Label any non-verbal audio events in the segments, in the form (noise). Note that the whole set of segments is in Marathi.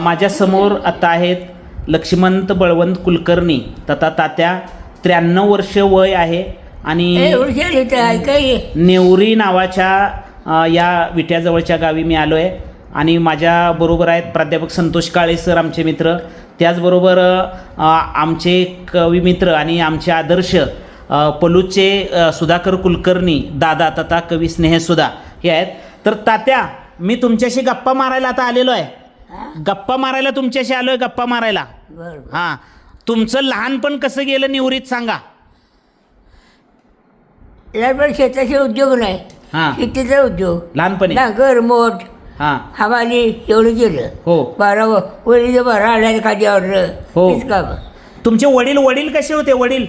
माझ्यासमोर आता आहेत लक्ष्मणत बळवंत कुलकर्णी. तथा तात्या त्र्याण्णव वर्ष वय आहे आणि नेवरी नावाच्या या विट्याजवळच्या गावी मी आलो आहे आणि माझ्याबरोबर आहेत प्राध्यापक संतोष काळे सर आमचे मित्र. त्याचबरोबर आमचे कवी मित्र आणि आमचे आदर्श पलूचे सुधाकर कुलकर्णी दादा तथा कवी स्नेहसुधा हे आहेत. तर तात्या मी तुमच्याशी गप्पा मारायला आता आलेलो आहे. गप्पा मारायला तुमच्याशी आलो आहे गप्पा मारायला. बरं हां. तुमचं लहानपण कसं गेलं निवृत्त सांगा. पण शेताचे उद्योग नाही. हां. शेतीचा उद्योग. लहानपणी. नांगर मोठ हां. हवाली एवढं केलं हो. बारा वडील बारा आल्या खाद्यावर हो. काम तुमचे वडील वडील कसे होते? वडील?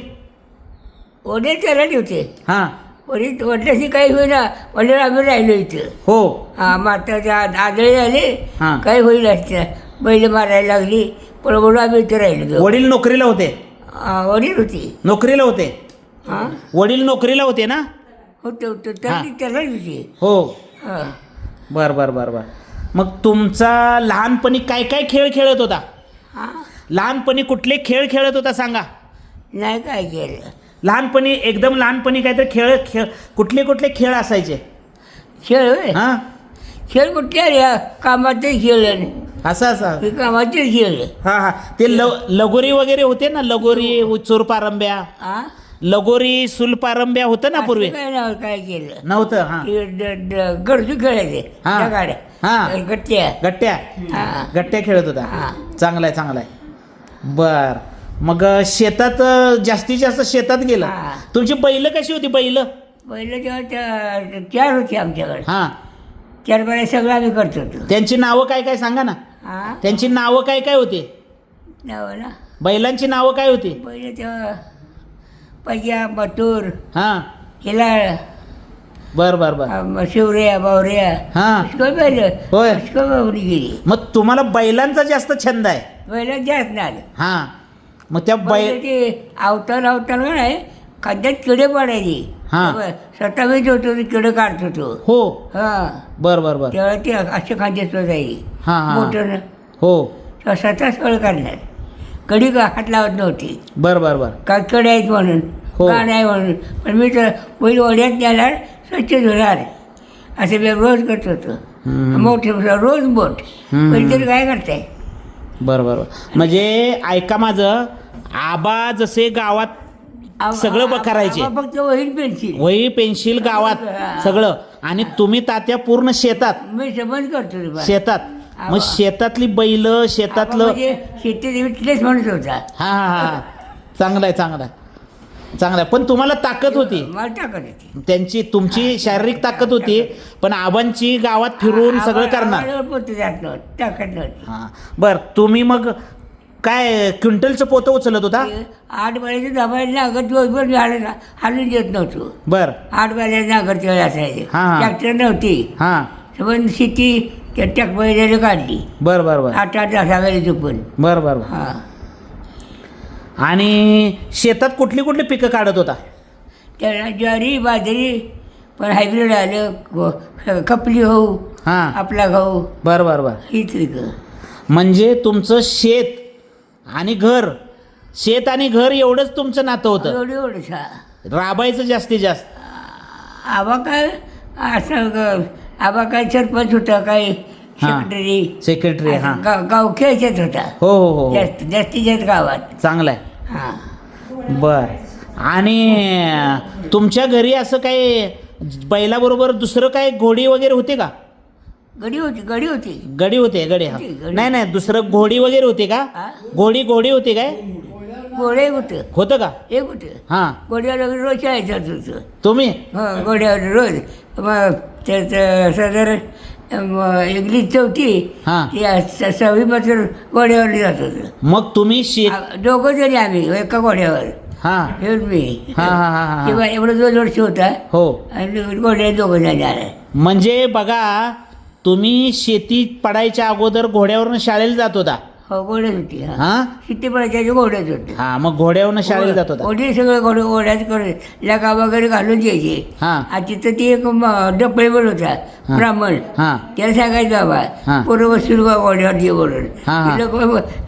वडील त्याला होते हां. वडील वडिलाशी काही होईना वडील आम्ही राहिलो इथं. हो. हा म्हाताच्या आदळे झाले हां. काही होईल असतं बैल मारायला लागली पण म्हणून आम्ही इथं राहिलो वडील नोकरीला होते? हा, वडील होती. नोकरीला होते? हां? वडील नोकरीला होते ना? होतं होतं. त्याला त्याला होती हो. हां. बर बर बर बर. मग तुमचा लहानपणी काय काय खेळ खेळत होता? हां? लहानपणी कुठले खेळ खेळत होता सांगा? नाही काय केलं. लहानपणी एकदम लहानपणी काहीतरी खेळ खेळ कुठले कुठले खेळ असायचे? खेळ होय? हां. खेळ कुठले रे? कामाचे खेळ आहे. असं असं. हे कामाचे खेळ. आहे. हां हां. ते ल लगोरी वगैरे होते ना? लगोरी चुरपारंब्या हां लगोरी सुलपारंब्या होतं ना पूर्वी? असं काय नाव काय केलं? नव्हतं हां. ते ड- ड- गरजू खेळायचे हां. गाड्या. गट्ट्या. गट्ट्या. हां. गट्ट्या खेळत होता हां. चांगलाय चांगलाय. बर. मग शेतात जास्तीत जास्त शेतात गेलं. हां. तुमची बैल कशी होती बैल? पहिलं तेव्हा त्या चार होते आमच्याकडे. हां. चार बारा सगळं आम्ही करत होतो. त्यांची नावं काय काय सांगा ना. हां? त्यांची नावं काय काय होती? नाव ना? बैलांची नावं काय होती? पहिलं तेव्हा पैया मथुर हां. हिलाळ बर बर बर. शिवऱ्या बावऱ्या हां. पुष्कळ पहिलं होय. पुष्कळ गेली. मग तुम्हाला बैलांचा जास्त छंद आहे? पहिलं जास्त नाही. हां. मग त्या बैल ते अवतार अवतार नाही खाद्यात किडे पडायचे. हां. स्वतः मीच होतो ते किडे काढत होतो. हो. हां. बर बर बर. तेव्हा ते असे खाद्य स्वतःही हां हां मोठं हो. तेव्हा स्वतः सगळं काढणार. कडी का हात लावत नव्हती. बर बर बर. काय कडे आहेत म्हणून हो. का नाही म्हणून. पण मी तर बैल ओढ्यात नेणार स्वच्छ धुणार. असं मी रोज करत होतो. हम्म. मोठे रोज बोट. हम्म. पण तरी काय करताय? बर बर. म्हणजे ऐका माझं आबा जसे गावात सगळं ब- करायचे. आबा फक्त पेन्सिल वही पेन्सिल गावात सगळं आणि तुम्ही तात्या पूर्ण शेतात मी समज करतो रे बा. शेतात मग. शेतातली बैल आबा शेतातलं म्हणजे शेतीत विटलेच म्हणत होता हा हा हा चांगलं आहे चांगलं आहे चांगलं पण तुम्हाला ताकद होती. मला टाकत होती. त्यांची तुमची शारीरिक ताकद होती पण आबांची गावात फिरून सगळं करणार. आम्हाला पोतं जात. नव्हतं टाकत नव्हती हां. बर तुम्ही मग काय क्विंटलचं पोतं उचलत होता? आठ बाळ्याचं दबायला नागत दिवसभर हालून हालून देत नव्हतो. बर. आठ बाळ्याचं नागर तेव्हा असायचे. हा, हा. ट्रॅक्टर नव्हती. हां. पण शेती त्या टॅक बैलाने काढली. बर बर बर. आठ आठ असावेली चुकून बर बर बर. हां. आणि शेतात कुठली कुठली पिकं काढत होता? त्याला ज्वारी बाजरी पण हायब्रिड आलं ग- खपली गहू हां. आपला गहू. बर बर बर. हीच पिकं. म्हणजे तुमचं शेत आणि घर शेत आणि घर एवढंच तुमचं नातं होतं. एवढं हा राबायचं जास्तीत जास्त. आबा काय असं ग- आबा काय सरपंच होता काय हां. सेक्रेटरी सेक्रेटरी हां. गाव गाव खेळच्यात होता हो हो हो हो. जास्त जास्तीत जास्त गावात. चांगलं आहे. हां. बर. आणि तुमच्या घरी असं काही बैलाबरोबर दुसरं काय घोडी वगैरे होते का? गडी होती गडी होती. गडी होते गडी हा. गडी. नाही नाही दुसरं घोडी वगैरे होते का? हा. घोडी घोडी होते काय? घोडे होतं. होतं का? एक होतं. हां. घोड्यावर रोज होतं. तुम्ही? हं घोड्यावर रोज. मग त्याचं साधारण एकली चौथी हां. ती स- सहावी मात्र घोड्यावर जात होतं. मग तुम्ही शेत आ- दोघं जणी आम्ही एका घोड्यावर. हां. हे मी. हां हां हां हां. एवढं दोन वर्ष होता. हो. आणि घोड्या दोघं जणी आले. म्हणजे बघा तुम्ही शेती पडायच्या अगोदर घोड्यावरून शाळेला जात होता. हो घोड्यात होती हा. हा? सिद्धीपणाच्या घोड्यात होते हा मग घोड्यावरनं शाळेला जात होता. घोडे सगळं घोडे घोड्यात करत लगा वगैरे घालून द्यायचे हा. आणि तिथं ती एक डपळेवर होता. ब्राह्मण. हा. त्याला सांगायचं. बाबा पोरं बसून बा घोड्यावर ये बोलून. हा, हा. लोक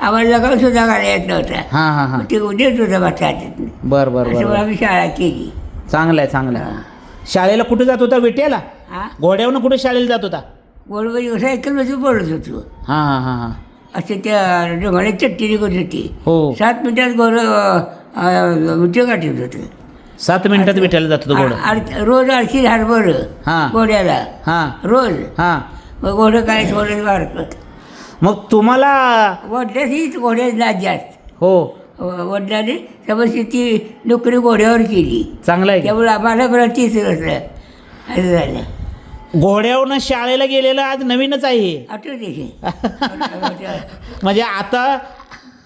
आम्हाला लगाव सुद्धा घालायला येत नव्हता. हा हा हा. मग ते देत होता बा हातात बर बर असं बर आम्ही शाळा केली. चांगलं आहे चांगलं आहे. शाळेला कुठे जात होता विट्याला? हा? घोड्यावरनं कुठे शाळेला जात होता? गोडबरी सायकल बसून पडत होतो. हा हा हा हा. असं त्या डोंगरात चट्टी निघत होती. हो. सात मिनिटात गोरं उद्योग गाठीत होतं. सात मिनिटात विट्याला जात होतं आर- रोज आरशी हरभर हा. घोड्याला हा. रोज. हा. मग घोडं काय सोडत बारकत मग तुम्हाला वडिलाचीच घोड्यात लाज जास्त हो. व- वडिलांनी समज ती नोकरी घोड्यावर केली. चांगलं आहे. की? त्यामुळे आम्हाला बरं तीच असं झालं. घोड्यावरनं शाळेला गेलेलं आज नवीनच आहे. हे. (laughs) म्हणजे आता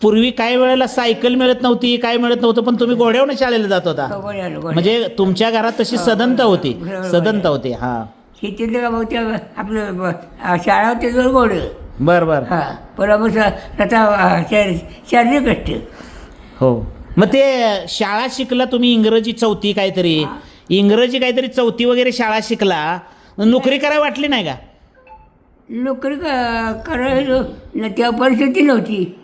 पूर्वी काही वेळेला सायकल मिळत नव्हती काय मिळत नव्हतं पण तुम्ही घोड्यावरनं शाळेला जात होता. घोड्या म्हणजे तुमच्या घरात तशी सदनता होती. सदनता होती हा. आपलं शाळा होते घोडं. बर बर. हा शारीरिक कष्ट हो. मग ते शाळा शिकला तुम्ही इंग्रजी चौथी काहीतरी. इंग्रजी काहीतरी चौथी वगैरे शाळा शिकला. नोकरी करायला वाटली नाही का? नोकरी क- करायला न तेव्हा परिस्थिती नव्हती.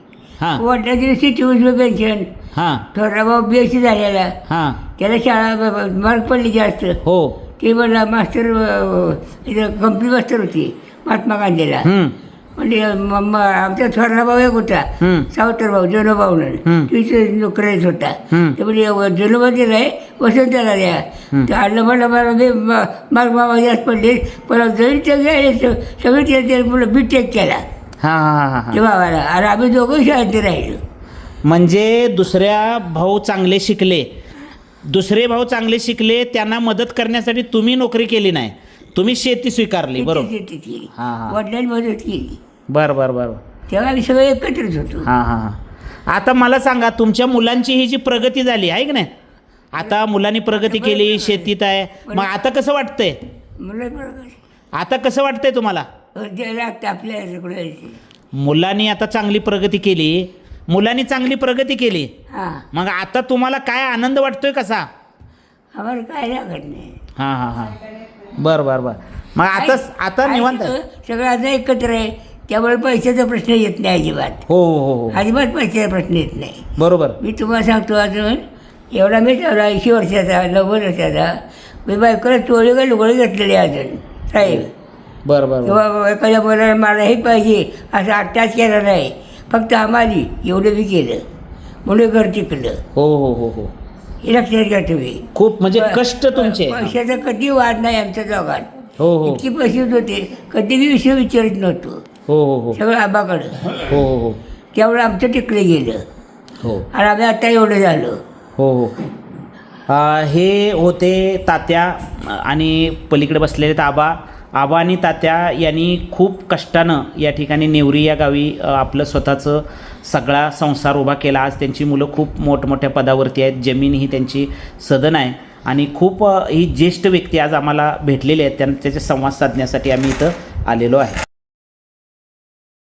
हां. वडिलांची सिटी उजवं पेन्शन हां. थोडा भाऊ बी एस सी झालेला. हां. त्याला शाळा ब- ब- मार्क पडली जास्त. हो. ते म्हणला मास्टर अ, इथं कंपनी मास्टर होती महात्मा गांधीला. हम्म, म्हणजे म- म- आमचा थोरला भाऊ एक होता. सावतर भाऊ जनोभाऊ तीच नोकरीच होता. ते म्हणजे जनोबाचे आहे वसंताला द्या. हम्म. ते आडलं म्हणलं मला बे म- माग मामा जास्त पडले. पण जरी ते गेले सगळे ते मुलं बी टेक केला. हां हां हां ते भावाला आणि आम्ही दोघं शाळेत राहिलो. म्हणजे दुसऱ्या भाऊ चांगले शिकले. दुसरे भाऊ चांगले शिकले त्यांना मदत करण्यासाठी तुम्ही नोकरी केली नाही. तुम्ही शेती स्वीकारली बरोबर. शेती केली. वडिलांनी मदत केली. बर बर बर. तेव्हा आम्ही सगळे एकत्रच होतो. हां हां हां. आता मला सांगा तुमच्या मुलांची ही जी प्रगती झाली आहे की नाही? आता मुलांनी प्रगती केली शेतीत आहे. मग आता कसं वाटतंय? मुलं बरोबर. आता कसं वाटतंय तुम्हाला? ते लागतं आपल्या सगळं मुलांनी आता चांगली प्रगती केली मुलांनी चांगली प्रगती केली. हां. मग आता तुम्हाला काय आनंद वाटतोय कसा? आम्हाला काय लागत नाही. हां हां हां. बर बर बर. मग आता आता निवांत. सगळं- सगळं आता एकत्र आहे. त्यामुळे पैशाचा प्रश्न येत नाही अजिबात. हो हो हो अजिबात पैशाचा प्रश्न येत नाही. बरोबर. मी तुम्हाला सांगतो अजून एवढा मी तेवढा ऐंशी वर्षाचा नव्वद वर्षाचा मी बायकोला चोळी का लुगडे घेतलेले अजून साहेब. बर बर बर. किंवा एखाद्या मुलाला मला हे पाहिजे असं अट्टाच केला नाही. फक्त आम्हाला एवढं बी केलं. म्हणून घर टिकलं. हो हो हो हो. हे लक्षात घ्या तुम्ही. खूप म्हणजे कष्ट तुमचे. पैशाचा कधी वाद नाही आमच्या दोघात. हो हो. इतकी पैसे होते कधी बी विषय विचारित नव्हतो. हो हो हो. सगळं आबाकडं. हो हो हो. त्यामुळे आमचं टिकलं गेलं. हो. आणि आम्ही आता एवढं झालो. हो हो. आ, हे होते तात्या आणि पलीकडे बसलेले आहेत आबा. आबा आणि तात्या यांनी खूप कष्टानं या ठिकाणी नेवरी या गावी अ, आपलं स्वतःचं सगळा संसार उभा केला. आज त्यांची मुलं खूप मोठमोठ्या पदावरती आहेत. जमीन ही त्यांची सदन आहे. आणि खूप अ, ही ज्येष्ठ व्यक्ती आज आम्हाला भेटलेली आहेत. त्यांना त्याचे संवाद साधण्यासाठी आम्ही इथं आलेलो आहे.